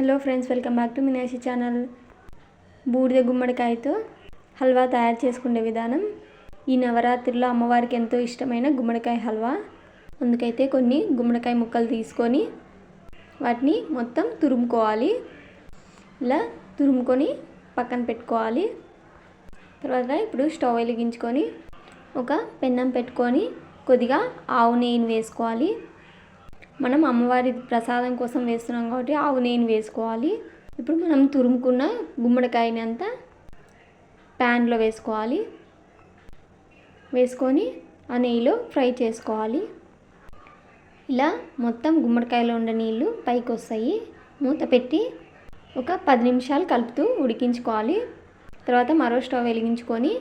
Hello friends welcome back to Minasi channel. బూడిద గుమ్మడికాయతో హల్వా తయారు చేసుకునే విధానం. ఈ నవరాత్రిలో అమ్మవారికి ఎంతో ఇష్టమైన గుమ్మడికాయ హల్వా. అందుకైతే కొన్ని గుమ్మడికాయ ముక్కలు తీసుకొని వాటిని మొత్తం తురుముకోవాలి. ఇలా తురుముకొని పక్కన పెట్టుకోవాలి. తర్వాత ఇప్పుడు స్టవ్ వెలిగించుకొని ఒక పెన్నం పెట్టుకొని కొద్దిగా ఆవు నెయ్యిని వేసుకోవాలి. మనం అమ్మవారి ప్రసాదం కోసం వేస్తున్నాం కాబట్టి ఆవు నెయ్యిని వేసుకోవాలి. ఇప్పుడు మనం తురుముకున్న గుమ్మడికాయని అంతా ప్యాన్లో వేసుకోవాలి. వేసుకొని ఆ నెయ్యిలో ఫ్రై చేసుకోవాలి. ఇలా మొత్తం గుమ్మడికాయలో ఉండే నీళ్ళు పైకి వస్తాయి మూత పెట్టి ఒక పది నిమిషాలు కలుపుతూ ఉడికించుకోవాలి. తర్వాత మరో స్టవ్ వెలిగించుకొని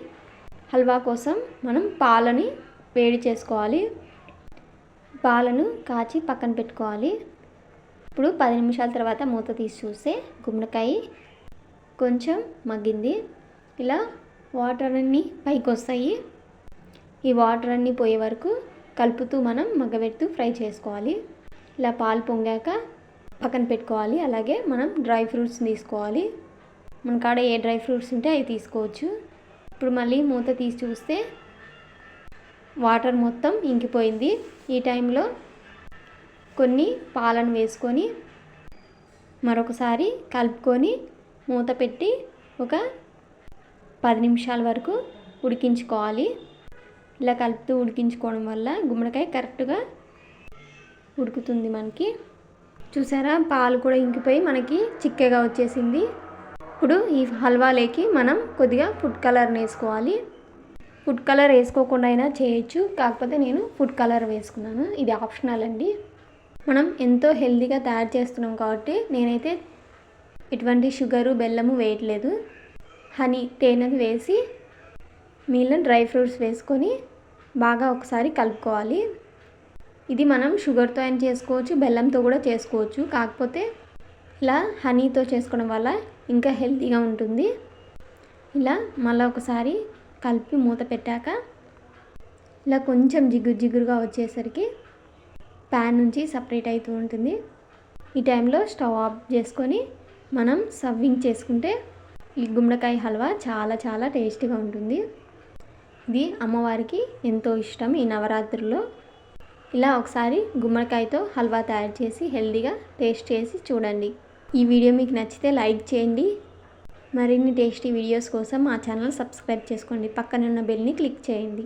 హల్వా కోసం మనం పాలని వేడి చేసుకోవాలి. పాలను కాచి పక్కన పెట్టుకోవాలి. ఇప్పుడు పది నిమిషాల తర్వాత మూత తీసి చూస్తే గుమ్మడికాయ కొంచెం మగ్గింది. ఇలా వాటర్ అన్నీ పైకి వస్తాయి. ఈ వాటర్ అన్నీ పోయే వరకు కలుపుతూ మనం మగ్గబెడుతూ ఫ్రై చేసుకోవాలి. ఇలా పాలు పొంగాక పక్కన పెట్టుకోవాలి. అలాగే మనం డ్రై ఫ్రూట్స్ తీసుకోవాలి. మన కాడ ఏ డ్రై ఫ్రూట్స్ ఉంటే అవి తీసుకోవచ్చు. ఇప్పుడు మళ్ళీ మూత తీసి చూస్తే వాటర్ మొత్తం ఇంకిపోయింది. ఈ టైంలో కొన్ని పాలను వేసుకొని మరొకసారి కలుపుకొని మూత పెట్టి ఒక పది నిమిషాల వరకు ఉడికించుకోవాలి. ఇలా కలుపుతూ ఉడికించుకోవడం వల్ల గుమ్మడికాయ కరెక్ట్గా ఉడుకుతుంది మనకి. చూసారా? పాలు కూడా ఇంకిపోయి మనకి చిక్కగా వచ్చేసింది. ఇప్పుడు ఈ హల్వాలోకి మనం కొద్దిగా ఫుడ్ కలర్ని వేసుకోవాలి. ఫుడ్ కలర్ వేసుకోకుండా అయినా చేయొచ్చు. కాకపోతే నేను ఫుడ్ కలర్ వేసుకున్నాను. ఇది ఆప్షనల్ అండి. మనం ఎంతో హెల్తీగా తయారు చేస్తున్నాం కాబట్టి నేనైతే ఎటువంటి షుగరు బెల్లము వేయట్లేదు. హనీ తేనెది వేసి మిగిలిన డ్రై ఫ్రూట్స్ వేసుకొని బాగా ఒకసారి కలుపుకోవాలి. ఇది మనం షుగర్తో అయినా చేసుకోవచ్చు బెల్లంతో కూడా చేసుకోవచ్చు. కాకపోతే ఇలా హనీతో చేసుకోవడం వల్ల ఇంకా హెల్తీగా ఉంటుంది. ఇలా మళ్ళీ ఒకసారి కలిపి మూత పెట్టాక ఇలా కొంచెం జిగురు జిగురుగా వచ్చేసరికి ప్యాన్ నుంచి సపరేట్ అవుతూ ఉంటుంది. ఈ టైంలో స్టవ్ ఆఫ్ చేసుకొని మనం సర్వింగ్ చేసుకుంటే ఈ గుమ్మడికాయ హల్వా చాలా చాలా టేస్టీగా ఉంటుంది. ఇది అమ్మవారికి ఎంతో ఇష్టం ఈ నవరాత్రుల్లో. ఇలా ఒకసారి గుమ్మడికాయతో హల్వా తయారు చేసి హెల్దీగా టేస్ట్ చేసి చూడండి. ఈ వీడియో మీకు నచ్చితే లైక్ చేయండి. మరిన్ని టేస్టీ వీడియోస్ కోసం మా ఛానల్ సబ్స్క్రైబ్ చేసుకోండి. పక్కనున్న బెల్ని క్లిక్ చేయండి.